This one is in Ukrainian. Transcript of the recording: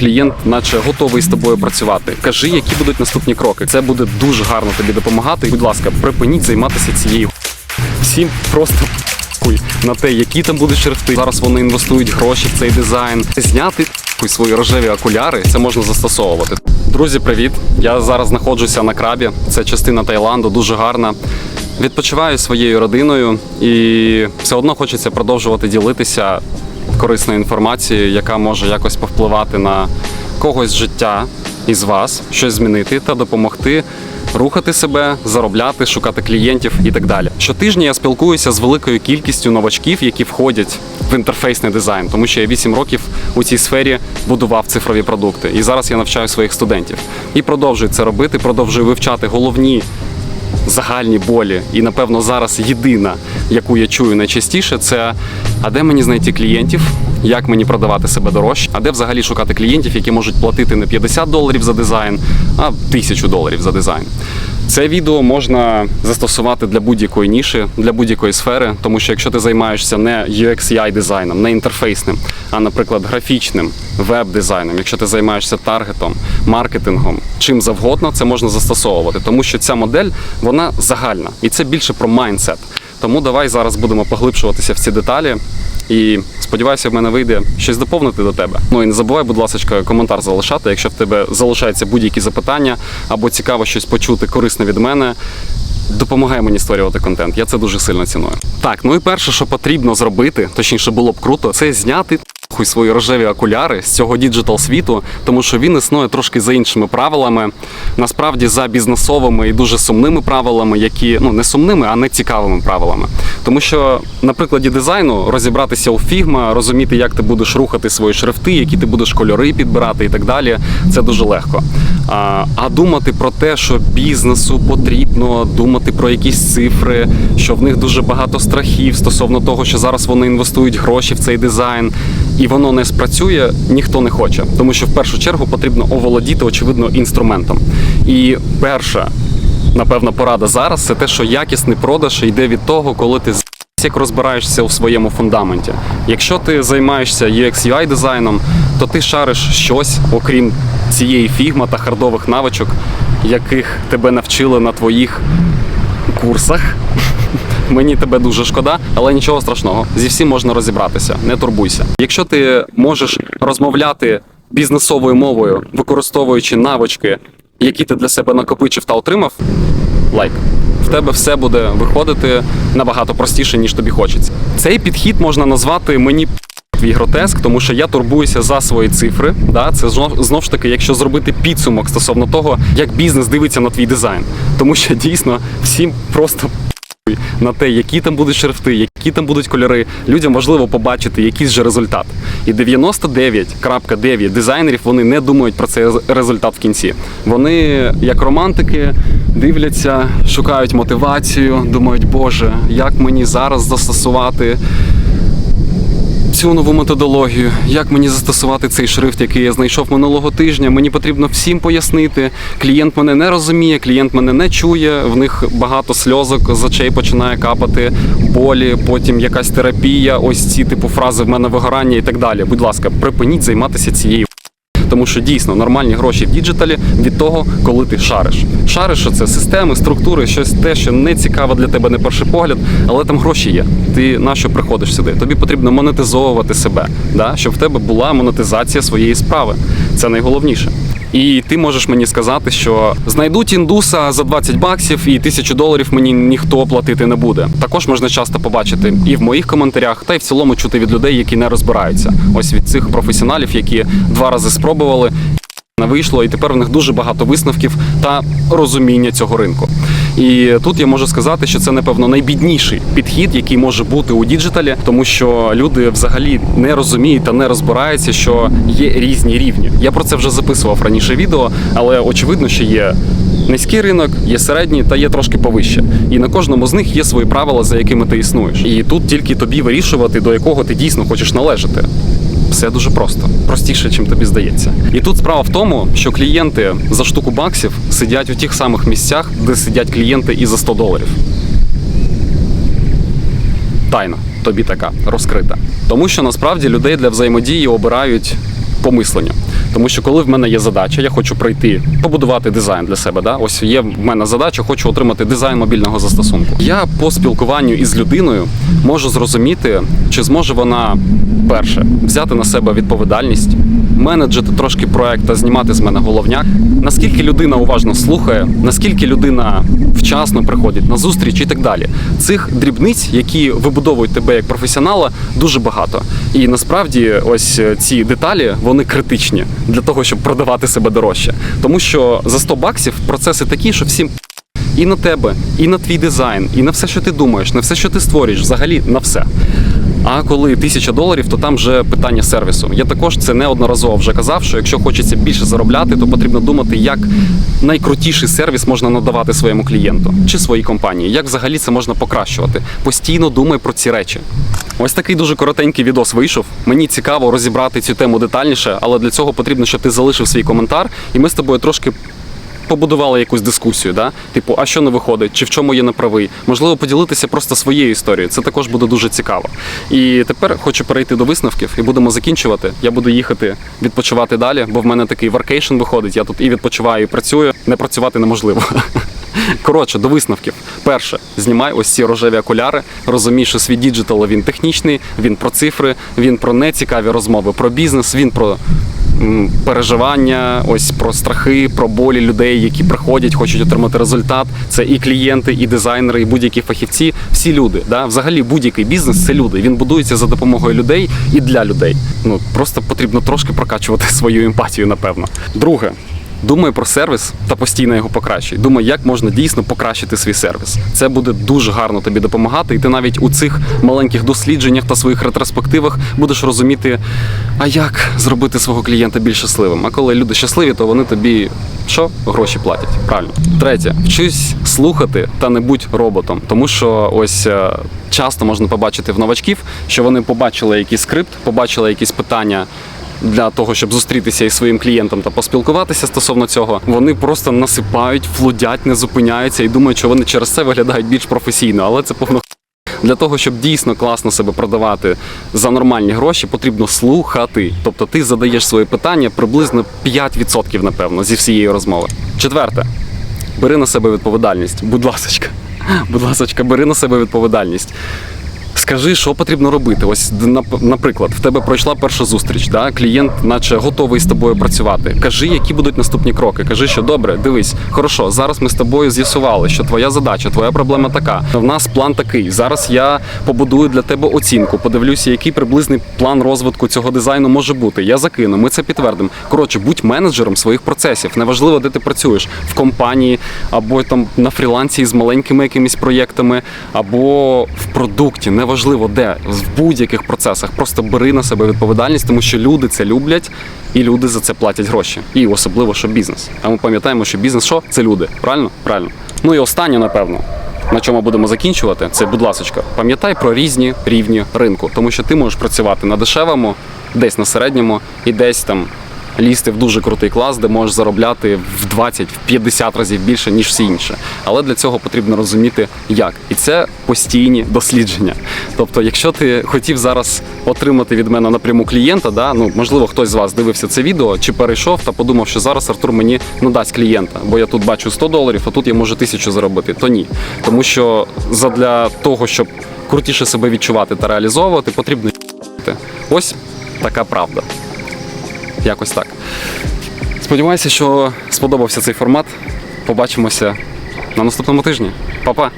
Клієнт, наче готовий з тобою працювати. Кажи, які будуть наступні кроки. Це буде дуже гарно тобі допомагати. Будь ласка, припиніть займатися цією. Всім просто хуй на те, які там будуть шрифти. Зараз вони інвестують гроші в цей дизайн. Зняти хуй свої рожеві окуляри, це можна застосовувати. Друзі, привіт! Я зараз знаходжуся на крабі. Це частина Таїланду, дуже гарна. Відпочиваю своєю родиною і все одно хочеться продовжувати ділитися корисною інформацією, яка може якось повпливати на когось життя із вас, щось змінити та допомогти рухати себе, заробляти, шукати клієнтів і так далі. Щотижня я спілкуюся з великою кількістю новачків, які входять в інтерфейсний дизайн, тому що я 8 років у цій сфері будував цифрові продукти. І зараз я навчаю своїх студентів і продовжую це робити, продовжую вивчати головні загальні болі, і напевно зараз єдина, яку я чую найчастіше, це а де мені знайти клієнтів, як мені продавати себе дорожче, а де взагалі шукати клієнтів, які можуть платити не 50 доларів за дизайн, а тисячу доларів за дизайн. Це відео можна застосувати для будь-якої ніші, для будь-якої сфери, тому що якщо ти займаєшся не UX UI дизайном, не інтерфейсним, а, наприклад, графічним, веб-дизайном, якщо ти займаєшся таргетом, маркетингом, чим завгодно, це можна застосовувати, тому що ця модель вона загальна, і це більше про майндсет. Тому давай зараз будемо поглибшуватися в ці деталі. І сподіваюся, в мене вийде щось доповнити до тебе. Ну і не забувай, будь ласка, коментар залишати. Якщо в тебе залишаються будь-які запитання або цікаво щось почути корисне від мене. Допомагай мені створювати контент. Я це дуже сильно ціную. Так, ну і перше, що потрібно зробити, точніше було б круто, це зняти хуй свої рожеві окуляри з цього діджитал світу, тому що він існує трошки за іншими правилами, насправді за бізнесовими і дуже сумними правилами, які ну не сумними, а не цікавими правилами. Тому що на прикладі дизайну розібратися у фігма, розуміти, як ти будеш рухати свої шрифти, які ти будеш кольори підбирати і так далі, це дуже легко. А, думати про те, що бізнесу потрібно думати про якісь цифри, що в них дуже багато страхів стосовно того, що зараз вони інвестують гроші в цей дизайн, і воно не спрацює, ніхто не хоче. Тому що в першу чергу потрібно оволодіти, очевидно, інструментом. І перша, напевно, порада зараз це те, що якісний продаж йде від того, коли ти як розбираєшся у своєму фундаменті. Якщо ти займаєшся UX UI дизайном, то ти шариш щось, окрім цієї фігма та хардових навичок, яких тебе навчили на твоїх курсах. Мені тебе дуже шкода, але нічого страшного. Зі всім можна розібратися, не турбуйся. Якщо ти можеш розмовляти бізнесовою мовою, використовуючи навички, які ти для себе накопичив та отримав, лайк. В тебе все буде виходити набагато простіше, ніж тобі хочеться. Цей підхід можна назвати мені твій гротеск, тому що я турбуюся за свої цифри. Да? Це знов, ж таки, якщо зробити підсумок стосовно того, як бізнес дивиться на твій дизайн. Тому що дійсно всім просто на те, які там будуть шрифти, які там будуть кольори, людям важливо побачити якийсь же результат. І 99.9 дизайнерів вони не думають про цей результат в кінці. Вони, як романтики, дивляться, шукають мотивацію, думають, Боже, як мені зараз застосувати цю нову методологію, як мені застосувати цей шрифт, який я знайшов минулого тижня. Мені потрібно всім пояснити. Клієнт мене не розуміє, клієнт мене не чує. В них багато сльозок з очей починає капати, болі, потім якась терапія. Ось ці типу фрази в мене вигорання і так далі. Будь ласка, припиніть займатися цією. Тому що дійсно нормальні гроші в діджиталі від того, коли ти шариш. Шариш це системи, структури, щось те, що не цікаво для тебе на перший погляд, але там гроші є. Ти на що приходиш сюди? Тобі потрібно монетизовувати себе, да? щоб в тебе була монетизація своєї справи. Це найголовніше. І ти можеш мені сказати, що знайдуть індуса за 20 баксів і тисячу доларів мені ніхто платити не буде. Також можна часто побачити і в моїх коментарях, та й в цілому чути від людей, які не розбираються. Ось від цих професіоналів, які два рази спробували. Не вийшло, і тепер в них дуже багато висновків та розуміння цього ринку. І тут я можу сказати, що це напевно найбідніший підхід, який може бути у діджиталі, тому що люди взагалі не розуміють та не розбираються, що є різні рівні. Я про це вже записував раніше відео, але очевидно, що є. Низький ринок, є середній та є трошки повище. І на кожному з них є свої правила, за якими ти існуєш. І тут тільки тобі вирішувати, до якого ти дійсно хочеш належати. Все дуже просто, простіше, чим тобі здається. І тут справа в тому, що клієнти за штуку баксів сидять у тих самих місцях, де сидять клієнти і за 100 доларів. Тайна тобі така розкрита. Тому що насправді людей для взаємодії обирають по мисленню. Тому що коли в мене є задача, я хочу прийти, побудувати дизайн для себе. Да? Ось є в мене задача, хочу отримати дизайн мобільного застосунку. Я по спілкуванню із людиною можу зрозуміти, чи зможе вона перше взяти на себе відповідальність, менеджити трошки проект та знімати з мене головняк. Наскільки людина уважно слухає, наскільки людина вчасно приходить на зустріч і так далі. Цих дрібниць, які вибудовують тебе як професіонала, дуже багато. І насправді, ось е, ці деталі вони критичні для того, щоб продавати себе дорожче. Тому що за 100 баксів процеси такі, що всім і на тебе, і на твій дизайн, і на все, що ти думаєш, на все, що ти створюєш, взагалі на все. А коли тисяча доларів, то там вже питання сервісу. Я також це неодноразово вже казав, що якщо хочеться більше заробляти, то потрібно думати, як найкрутіший сервіс можна надавати своєму клієнту чи своїй компанії, як взагалі це можна покращувати. Постійно думай про ці речі. Ось такий дуже коротенький відос вийшов. Мені цікаво розібрати цю тему детальніше, але для цього потрібно, щоб ти залишив свій коментар, і ми з тобою трошки побудували якусь дискусію, да? типу, а що не виходить, чи в чому є неправий. Можливо, поділитися просто своєю історією. Це також буде дуже цікаво. І тепер хочу перейти до висновків і будемо закінчувати. Я буду їхати відпочивати далі, бо в мене такий варкейшн виходить. Я тут і відпочиваю, і працюю. Не працювати неможливо. Коротше, до висновків. Перше, знімай ось ці рожеві окуляри. Розумій, що свій діджитал він технічний, він про цифри, він про нецікаві розмови, про бізнес, він про переживання, ось про страхи, про болі людей, які приходять, хочуть отримати результат. Це і клієнти, і дизайнери, і будь-які фахівці. Всі люди. Да? Взагалі будь-який бізнес це люди. Він будується за допомогою людей і для людей. Ну просто потрібно трошки прокачувати свою емпатію, напевно. Друге. Думай про сервіс та постійно його покращуй. Думай, як можна дійсно покращити свій сервіс. Це буде дуже гарно тобі допомагати, і ти навіть у цих маленьких дослідженнях та своїх ретроспективах будеш розуміти, а як зробити свого клієнта більш щасливим. А коли люди щасливі, то вони тобі що гроші платять. Правильно. Третє, вчись слухати та не будь роботом, тому що ось. е, Часто можна побачити в новачків, що вони побачили якийсь скрипт, побачили якісь питання для того, щоб зустрітися із своїм клієнтом та поспілкуватися стосовно цього, вони просто насипають, флудять, не зупиняються і думають, що вони через це виглядають більш професійно, але це повно. Для того, щоб дійсно класно себе продавати за нормальні гроші, потрібно слухати. Тобто ти задаєш свої питання приблизно 5% напевно зі всієї розмови. Четверте, бери на себе відповідальність. Будь ласочка, будь ласочка, бери на себе відповідальність. Скажи, що потрібно робити. Ось наприклад, в тебе пройшла перша зустріч, да? клієнт, наче готовий з тобою працювати. Кажи, які будуть наступні кроки. Кажи, що добре, дивись, хорошо, зараз ми з тобою з'ясували, що твоя задача, твоя проблема така. В нас план такий. Зараз я побудую для тебе оцінку, подивлюся, який приблизний план розвитку цього дизайну може бути. Я закину, ми це підтвердимо. Коротше, будь менеджером своїх процесів. Неважливо, де ти працюєш в компанії або там на фрілансі з маленькими якимись проєктами, або в продукті. Неважливо де, в будь-яких процесах. Просто бери на себе відповідальність, тому що люди це люблять і люди за це платять гроші. І особливо, що бізнес. А ми пам'ятаємо, що бізнес що? Це люди. Правильно? Правильно. Ну і останнє, напевно. На чому будемо закінчувати, це, будь ласочка, пам'ятай про різні рівні ринку, тому що ти можеш працювати на дешевому, десь на середньому і десь там лізти в дуже крутий клас, де можеш заробляти в 20, в 50 разів більше, ніж всі інші. Але для цього потрібно розуміти, як. І це постійні дослідження. Тобто, якщо ти хотів зараз отримати від мене напряму клієнта, да, ну можливо, хтось з вас дивився це відео чи перейшов та подумав, що зараз Артур мені ну дасть клієнта, бо я тут бачу 100 доларів, а тут я можу тисячу заробити. То ні. Тому що задля того, щоб крутіше себе відчувати та реалізовувати, потрібно. Ось така правда. Якось так. Сподіваюся, що сподобався цей формат. Побачимося на наступному тижні. Па-па!